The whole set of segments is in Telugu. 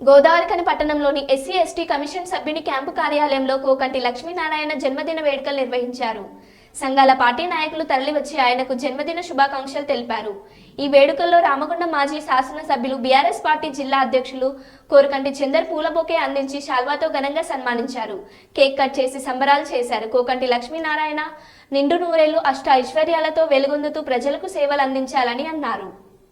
గోదావరిఖని పట్టణంలోని ఎస్సీ ఎస్టీ కమిషన్ సభ్యుని క్యాంపు కార్యాలయంలో కోకంటి లక్ష్మీనారాయణ జన్మదిన వేడుకలు నిర్వహించారు. సంఘాల పార్టీ నాయకులు తరలివచ్చి ఆయనకు జన్మదిన శుభాకాంక్షలు తెలిపారు. ఈ వేడుకల్లో రామగుండం మాజీ శాసనసభ్యులు బీఆర్ఎస్ పార్టీ జిల్లా అధ్యక్షులు కోరకంటి చందర్ పూలబొకే అందించి శాల్వాతో ఘనంగా సన్మానించారు. కేక్ కట్ చేసి సంబరాలు చేశారు. కోకంటి లక్ష్మీనారాయణ నిండు నూరేళ్ళు అష్ట ఐశ్వర్యాలతో వెలుగొందుతూ ప్రజలకు సేవలు అందించాలని అన్నారు.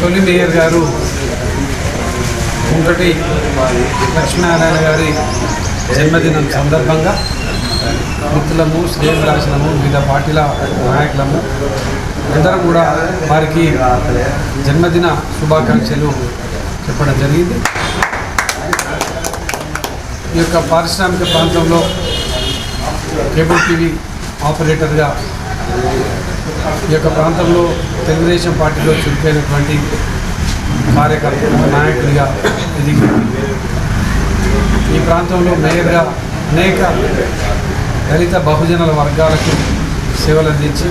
తొలి మేయర్ గారు ఒకటి లక్ష్మీనారాయణ గారి జన్మదినం సందర్భంగా మిత్రులము శ్రేయభిలాషులము వివిధ పార్టీల నాయకులము అందరం కూడా వారికి జన్మదిన శుభాకాంక్షలు చెప్పడం జరిగింది. ఈ యొక్క పారిశ్రామిక ప్రాంతంలో కేబుల్ టీవీ ఆపరేటర్గా ఈ యొక్క ప్రాంతంలో తెలుగుదేశం పార్టీలో చురుకైనటువంటి కార్యకర్త నాయకుడిగా ఎదిగి ఈ ప్రాంతంలో మేయర్గా అనేక దళిత బహుజనుల వర్గాలకు సేవలు అందించి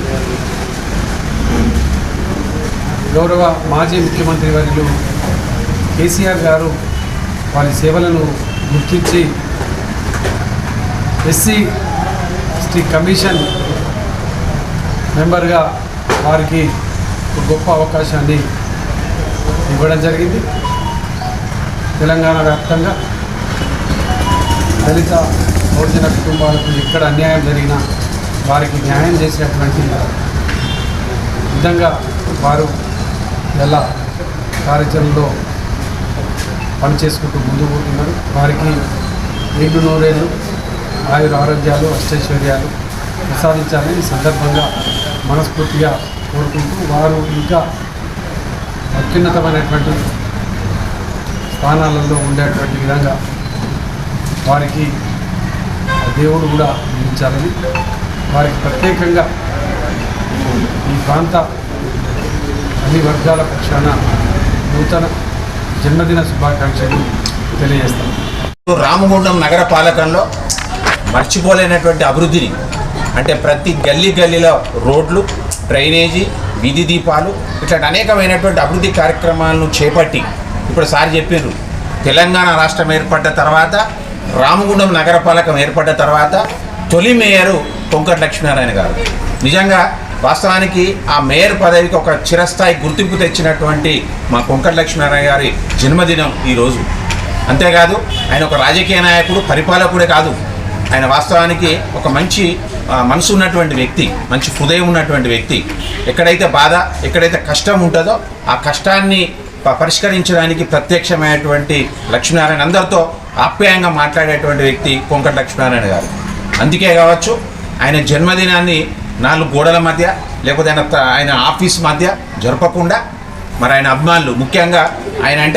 గౌరవ మాజీ ముఖ్యమంత్రి వర్యులు కేసీఆర్ గారు వారి సేవలను గుర్తించి ఎస్సీ ఎస్టీ కమిషన్ మెంబర్గా వారికి ఒక గొప్ప అవకాశాన్ని ఇవ్వడం జరిగింది. తెలంగాణ వ్యాప్తంగా దళిత బహుజన కుటుంబాలకు ఎక్కడ అన్యాయం జరిగినా వారికి న్యాయం చేసినటువంటి విధంగా వారు ఎలా కార్యాచరణలో పనిచేసుకుంటూ ముందుకు పోతున్నారు. వారికి నిండు నూరేళ్ళు ఆయుర ఆరోగ్యాలు అష్టైశ్వర్యాలు ప్రసాదించాలని ఈ సందర్భంగా మనస్ఫూర్తిగా కోరుకుంటూ వారు ఇంకా అత్యున్నతమైనటువంటి స్థానాలలో ఉండేటువంటి విధంగా వారికి దేవుడు కూడా అందించాలని వారికి ప్రత్యేకంగా ఈ ప్రాంత అన్ని వర్గాల పక్షాన నూతన జన్మదిన శుభాకాంక్షలు తెలియజేస్తాను. రామగుండం నగర పాలకంలో మర్చిపోలేనటువంటి అభివృద్ధిని అంటే ప్రతి గల్లీ గల్లీలో రోడ్లు డ్రైనేజీ వీధి దీపాలు ఇట్లాంటి అనేకమైనటువంటి అభివృద్ధి కార్యక్రమాలను చేపట్టి ఇప్పుడు సార్ చెప్పారు తెలంగాణ రాష్ట్రం ఏర్పడ్డ తర్వాత రామగుండం నగరపాలకం ఏర్పడ్డ తర్వాత తొలి మేయరు కొంకటి లక్ష్మీనారాయణ గారు. నిజంగా వాస్తవానికి ఆ మేయర్ పదవికి ఒక చిరస్థాయి గుర్తింపు తెచ్చినటువంటి మా కొంకట లక్ష్మీనారాయణ గారి జన్మదినం ఈరోజు అంతేకాదు ఆయన ఒక రాజకీయ నాయకుడు పరిపాలకుడే కాదు. ఆయన వాస్తవానికి ఒక మంచి మనసు ఉన్నటువంటి వ్యక్తి మంచి హృదయం ఉన్నటువంటి వ్యక్తి. ఎక్కడైతే బాధ ఎక్కడైతే కష్టం ఉంటుందో ఆ కష్టాన్ని పరిష్కరించడానికి ప్రత్యక్షమైనటువంటి లక్ష్మీనారాయణ అందరితో ఆప్యాయంగా మాట్లాడేటువంటి వ్యక్తి కొంకట లక్ష్మీనారాయణ గారు. అందుకే కావచ్చు ఆయన జన్మదినాన్ని నాలుగు గోడల మధ్య లేకపోతే ఆయన ఆయన ఆఫీస్ మధ్య జరపకుండా మరి ఆయన అభిమానులు ముఖ్యంగా ఆయన అంటే